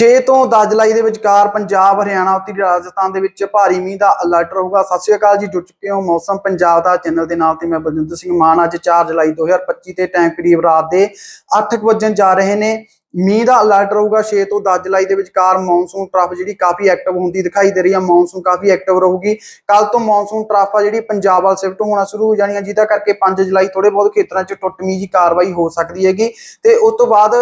6 ਤੋਂ 10 ਜੁਲਾਈ ਦੇ ਵਿਚਕਾਰ ਪੰਜਾਬ, ਹਰਿਆਣਾ ਉੱਤਰੀ ਰਾਜਸਥਾਨ ਦੇ ਵਿੱਚ ਭਾਰੀ ਮੀਂਹ ਦਾ ਅਲਰਟ ਰਹੂਗਾ। ਸਤਿ ਸ਼੍ਰੀ ਅਕਾਲ ਜੀ, ਜੁੜ ਚੁੱਕੇ ਹੋ ਮੌਸਮ ਪੰਜਾਬ ਦਾ ਚੈਨਲ ਦੇ ਨਾਲ ਤੇ ਮੈਂ ਬਲਜਿੰਦਰ ਸਿੰਘ ਮਾਨ। ਅੱਜ 4 ਜੁਲਾਈ 2025 ਤੇ ਟਾਈਮ ਕਰੀਬ ਰਾਤ ਦੇ 8 ਵਜਣ ਜਾ ਰਹੇ ਨੇ। ਮੀਂਹ ਦਾ ਅਲਰਟ ਰਹੂਗਾ 6 ਤੋਂ 10 ਜੁਲਾਈ ਦੇ ਵਿਚਕਾਰ ਮੌਨਸੂਨ ਟਰਫ ਜਿਹੜੀ ਕਾਫੀ ਐਕਟਿਵ ਹੁੰਦੀ ਦਿਖਾਈ ਦੇ ਰਹੀ ਹੈ ਮੌਨਸੂਨ ਕਾਫੀ ਐਕਟਿਵ ਰਹੂਗੀ। ਕੱਲ ਤੋਂ ਮੌਨਸੂਨ ਟਰਫ ਆ ਜਿਹੜੀ ਪੰਜਾਬ ਵੱਲ ਸ਼ਿਫਟ ਹੋਣਾ ਸ਼ੁਰੂ ਹੋ ਜਾਣੀ ਹੈ ਜਿਹਦਾ ਕਰਕੇ 5 ਜੁਲਾਈ ਥੋੜੇ ਬਹੁਤ ਖੇਤਰਾਂ 'ਚ ਟੁੱਟਮੀ ਜੀ ਕਾਰਵਾਈ ਹੋ ਸਕਦੀ ਹੈਗੀ। ਤੇ ਉਸ ਤੋਂ ਬਾਅਦ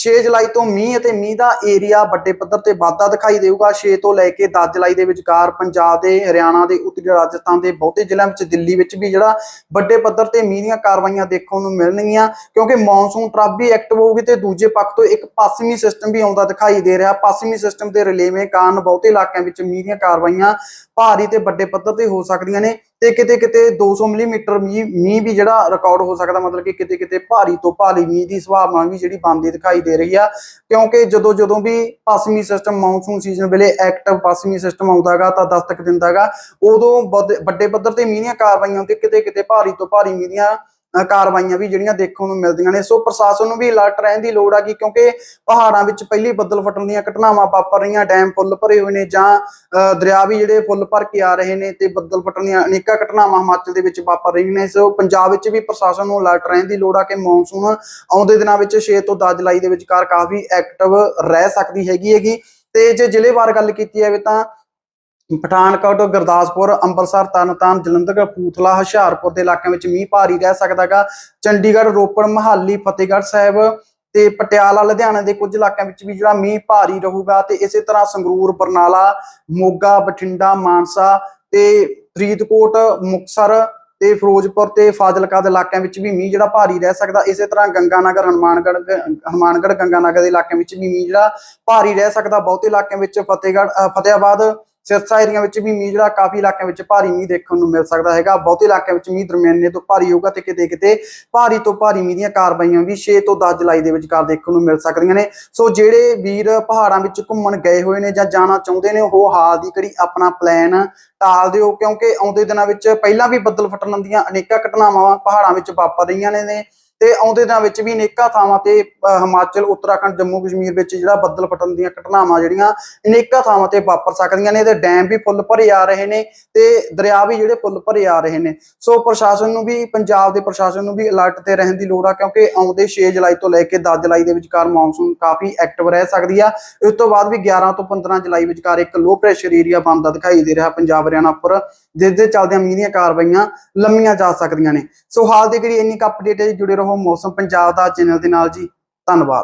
6 ਜੁਲਾਈ ਤੋਂ ਮੀਂਹ ਅਤੇ ਮੀਂਹ ਦਾ ਏਰੀਆ ਵੱਡੇ ਪੱਧਰ ਤੇ ਵਾਧਾ ਦਿਖਾਈ ਦੇਊਗਾ। 6 ਤੋਂ ਲੈ ਕੇ 10 ਜੁਲਾਈ ਦੇ ਵਿਚਕਾਰ ਪੰਜਾਬ ਦੇ, ਹਰਿਆਣਾ ਦੇ, ਉੱਤਰੀ ਰਾਜਸਥਾਨ ਦੇ ਬਹੁਤੇ ਜ਼ਿਲ੍ਹਿਆਂ ਵਿੱਚ, ਦਿੱਲੀ ਵਿੱਚ ਵੀ ਜਿਹੜਾ ਵੱਡੇ ਪੱਧਰ ਤੇ ਮੀਂਹ ਦੀਆਂ ਕਾਰਵਾਈਆਂ ਦੇਖਣ ਨੂੰ ਮਿਲਣਗੀਆਂ, ਕਿਉਂਕਿ ਮੌਨਸੂਨ ਟਰਫ ਵੀ ਐਕਟਿਵ ਹੋਊਗੀ ਤੇ ਦੂਜੇ ਪੱਖ ਤੋਂ ਇੱਕ ਪੱਛਮੀ ਸਿਸਟਮ ਵੀ ਆਉਂਦਾ ਦਿਖਾਈ ਦੇ ਰਿਹਾ। ਪੱਛਮੀ ਸਿਸਟਮ ਦੇ ਰਿਲੇਵੇਂ ਕਾਰਨ ਬਹੁਤੇ ਇਲਾਕਿਆਂ ਵਿੱਚ ਮੀਂਹ ਦੀਆਂ ਕਾਰਵਾਈਆਂ ਭਾਰੀ ਤੇ ਵੱਡੇ ਪੱਧਰ ਤੇ ਹੋ ਸਕਦੀਆਂ ਨੇ ਤੇ ਕਿਤੇ ਕਿਤੇ 200 ਮਿਲੀਮੀਟਰ ਮੀਂਹ ਵੀ ਜਿਹੜਾ ਰਿਕਾਰਡ ਹੋ ਸਕਦਾ, ਮਤਲਬ ਕਿ ਕਿਤੇ ਕਿਤੇ ਭਾਰੀ ਤੋਂ ਭਾਰੀ ਮੀਂਹ ਦੀ ਸੰਭਾਵਨਾ ਵੀ ਜਿਹੜੀ ਬਣਦੀ ਦਿਖਾਈ ਦੇ ਰਹੀ ਆ। ਕਿਉਂਕਿ ਜਦੋਂ ਜਦੋਂ ਵੀ ਪੱਛਮੀ ਸਿਸਟਮ ਮੌਨਸੂਨ ਸੀਜ਼ਨ ਵੇਲੇ ਐਕਟਿਵ ਪੱਛਮੀ ਸਿਸਟਮ ਆਉਂਦਾਗਾ ਤਾਂ ਦਸਤਕ ਦਿੰਦਾਗਾ ਉਦੋਂ ਵੱਡੇ ਪੱਧਰ ਤੇ ਮੀਂਹ ਦੀਆਂ ਕਾਰਵਾਈਆਂ ਤੇ ਕਿਤੇ ਕਿਤੇ ਭਾਰੀ ਤੋਂ ਭਾਰੀ ਮੀਂਹ ਦੀਆਂ ਕਾਰਵਾਈਆਂ ਵੀ ਜਿਹੜੀਆਂ ਦੇਖਣ ਨੂੰ ਮਿਲਦੀਆਂ ਨੇ। ਸੋ ਪ੍ਰਸ਼ਾਸਨ ਨੂੰ ਵੀ ਅਲਰਟ ਰਹਿਣ ਦੀ ਲੋੜ ਆ ਕਿ ਕਿਉਂਕਿ ਪਹਾੜਾਂ ਵਿੱਚ ਪਹਿਲੀ ਬੱਦਲ ਫਟਣ ਦੀਆਂ ਘਟਨਾਵਾਂ ਵਾਪਰ ਰਹੀਆਂ, ਡੈਮ ਫੁੱਲ ਭਰੇ ਹੋਏ ਨੇ ਜਾਂ ਦਰਿਆ ਵੀ ਜਿਹੜੇ ਫੁੱਲ ਭਰ ਕੇ ਆ ਰਹੇ ਨੇ ਤੇ ਬੱਦਲ ਫਟਣ ਦੀਆਂ ਅਨੇਕਾਂ ਘਟਨਾਵਾਂ ਹਿਮਾਚਲ ਦੇ ਵਿੱਚ ਵਾਪਰ ਰਹੀਆਂ ਨੇ। ਸੋ ਪੰਜਾਬ ਵਿੱਚ ਵੀ ਪ੍ਰਸ਼ਾਸਨ ਨੂੰ ਅਲਰਟ ਰਹਿਣ ਦੀ ਲੋੜ ਆ ਕਿ ਮੌਨਸੂਨ ਆਉਂਦੇ ਦਿਨਾਂ ਵਿੱਚ 6 ਤੋਂ 10 ਜੁਲਾਈ ਦੇ ਵਿਚਕਾਰ ਕਾਫੀ ਐਕਟਿਵ ਰਹਿ ਸਕਦੀ ਹੈਗੀ ਹੈਗੀ। ਤੇ ਜੇ ਜ਼ਿਲ੍ਹੇਵਾਰ ਗੱਲ ਕੀਤੀ ਜਾਵੇ ਤਾਂ ਪਠਾਨਕੋਟ ਗੁਰਦਾਸਪੁਰ ਅੰਮ੍ਰਿਤਸਰ ਤਰਨਤਾਰਨ ਜਲੰਧਰ ਕਪੂਰਥਲਾ ਹੁਸ਼ਿਆਰਪੁਰ ਦੇ ਇਲਾਕਿਆਂ ਵਿੱਚ ਮੀਂਹ ਭਾਰੀ ਰਹਿ ਸਕਦਾਗਾ ਚੰਡੀਗੜ੍ਹ ਰੋਪੜ ਮਹਾਲੀ ਫਤਿਹਗੜ੍ਹ ਸਾਹਿਬ ਤੇ ਪਟਿਆਲਾ ਲੁਧਿਆਣਾ ਦੇ ਕੁਝ ਇਲਾਕਿਆਂ ਵਿੱਚ ਵੀ ਜਿਹੜਾ ਮੀਂਹ ਭਾਰੀ ਰਹੂਗਾ ਤੇ ਇਸੇ ਤਰ੍ਹਾਂ ਸੰਗਰੂਰ ਬਰਨਾਲਾ ਮੋਗਾ ਬਠਿੰਡਾ ਮਾਨਸਾ ਤੇ ਫਰੀਦਕੋਟ ਮੁਕਸਰ ਤੇ ਫਿਰੋਜ਼ਪੁਰ ਤੇ ਫਾਜ਼ਿਲਕਾ ਦੇ ਇਲਾਕਿਆਂ ਵਿੱਚ ਵੀ ਮੀਂਹ ਜਿਹੜਾ ਭਾਰੀ ਰਹਿ ਸਕਦਾ। ਇਸੇ ਤਰ੍ਹਾਂ ਗੰਗਾਨਗਰ ਹਨੂਮਾਨਗੜ੍ਹ ਹਨੂਮਾਨਗੜ੍ਹ ਗੰਗਾਨਗਰ ਦੇ ਇਲਾਕਿਆਂ ਵਿੱਚ ਵੀ ਮੀਂਹ ਜਿਹੜਾ ਭਾਰੀ ਰਹਿ ਸਕਦਾ। ਬਹੁਤੇ ਇਲਾਕਿਆਂ ਵਿੱਚ ਫਤਿਹਗੜ੍ਹ ਅ, ਸਿਰਸਾ ਏਰੀਆ ਵਿੱਚ ਵੀ ਮੀਂਹ ਜਿਹੜਾ ਕਾਫੀ ਇਲਾਕਿਆਂ ਵਿੱਚ ਭਾਰੀ ਮੀਂਹ ਦੇਖਣ ਨੂੰ ਮਿਲ ਸਕਦਾ ਹੈਗਾ। ਬਹੁਤੇ ਇਲਾਕਿਆਂ ਵਿੱਚ ਮੀਂਹ ਦਰਮਿਆਨੇ ਤੋਂ ਭਾਰੀ ਹੋਊਗਾ ਤੇ ਕਿਤੇ ਕਿਤੇ ਭਾਰੀ ਤੋਂ ਭਾਰੀ ਮੀਂਹ ਦੀਆਂ ਕਾਰਵਾਈਆਂ ਵੀ 6 ਤੋਂ 10 ਜੁਲਾਈ ਦੇ ਵਿਚਕਾਰ ਦੇਖਣ ਨੂੰ ਮਿਲ ਸਕਦੀਆਂ ਨੇ। ਸੋ ਜਿਹੜੇ ਵੀਰ ਪਹਾੜਾਂ ਵਿੱਚ ਘੁੰਮਣ ਗਏ ਹੋਏ ਨੇ ਜਾਂ ਜਾਣਾ ਚਾਹੁੰਦੇ ਨੇ, ਉਹ ਹਾਲ ਦੀ ਘੜੀ ਆਪਣਾ ਪਲਾਨ ਟਾਲ ਦਿਓ, ਕਿਉਂਕਿ ਆਉਂਦੇ ਦਿਨਾਂ ਵਿੱਚ ਪਹਿਲਾਂ ਵੀ ਬੱਦਲ ਫਟਣ ਦੀਆਂ ਅਨੇਕਾਂ ਘਟਨਾਵਾਂ ਪਹਾੜਾਂ ਵਿੱਚ ਵਾਪਰ ਰਹੀਆਂ ਨੇ ਨੇ। ਤੇ ਆਉਂਦੇ ਦਿਨਾਂ ਵਿੱਚ ਵੀ ਅਨੇਕਾਂ ਥਾਵਾਂ ਤੇ ਹਿਮਾਚਲ, ਉੱਤਰਾਖੰਡ, ਜੰਮੂ, ਕਸ਼ਮੀਰ ਵਿੱਚ ਜਿਹੜਾ ਬੱਦਲ ਫਟਣ ਦੀਆਂ ਘਟਨਾਵਾਂ ਜਿਹੜੀਆਂ ਅਨੇਕਾਂ ਥਾਵਾਂ ਤੇ ਵਾਪਰ ਸਕਦੀਆਂ ਨੇ ਤੇ ਡੈਮ ਵੀ ਫੁੱਲ ਭਰੇ ਆ ਰਹੇ ਨੇ ਤੇ ਦਰਿਆ ਵੀ ਜਿਹੜੇ ਫੁੱਲ ਭਰੇ ਆ ਰਹੇ ਨੇ। ਸੋ ਪ੍ਰਸ਼ਾਸਨ ਨੂੰ ਵੀ, ਪੰਜਾਬ ਦੇ ਪ੍ਰਸ਼ਾਸਨ ਨੂੰ ਵੀ ਅਲਰਟ ਤੇ ਰਹਿਣ ਦੀ ਲੋੜ ਆ ਕਿਉਂਕਿ ਆਉਂਦੇ 6 ਜੁਲਾਈ ਤੋਂ ਲੈ ਕੇ 10 ਜੁਲਾਈ ਦੇ ਵਿਚਕਾਰ ਮੌਨਸੂਨ ਕਾਫੀ ਐਕਟਿਵ ਰਹਿ ਸਕਦੀ ਆ। ਇਸ ਤੋਂ ਬਾਅਦ ਵੀ 11 ਤੋਂ 15 ਜੁਲਾਈ ਵਿਚਕਾਰ ਇੱਕ ਲੋ ਪ੍ਰੈਸ਼ਰ ਏਰੀਆ ਬਣਦਾ ਦਿਖਾਈ ਦੇ ਰਿਹਾ ਪੰਜਾਬ ਹਰਿਆਣਾ ਉੱਪਰ ਜਿਸ ਦੇ ਚੱਲਦਿਆਂ ਮੀਂਹ ਦੀਆਂ ਕਾਰਵਾਈਆਂ ਲੰਮੀਆਂ ਜਾ ਸਕਦੀਆਂ ਨੇ। ਸੋ ਹਾਲ ਦੀ ਘੜੀ ਇੰਨੀ ਕੁ ਅਪਡੇਟ ਹੈ ਜੁੜੇ ਰਹੋ ਮੌਸਮ ਪੰਜਾਬ ਦਾ ਚੈਨਲ ਦੇ ਨਾਲ ਜੀ। ਧੰਨਵਾਦ।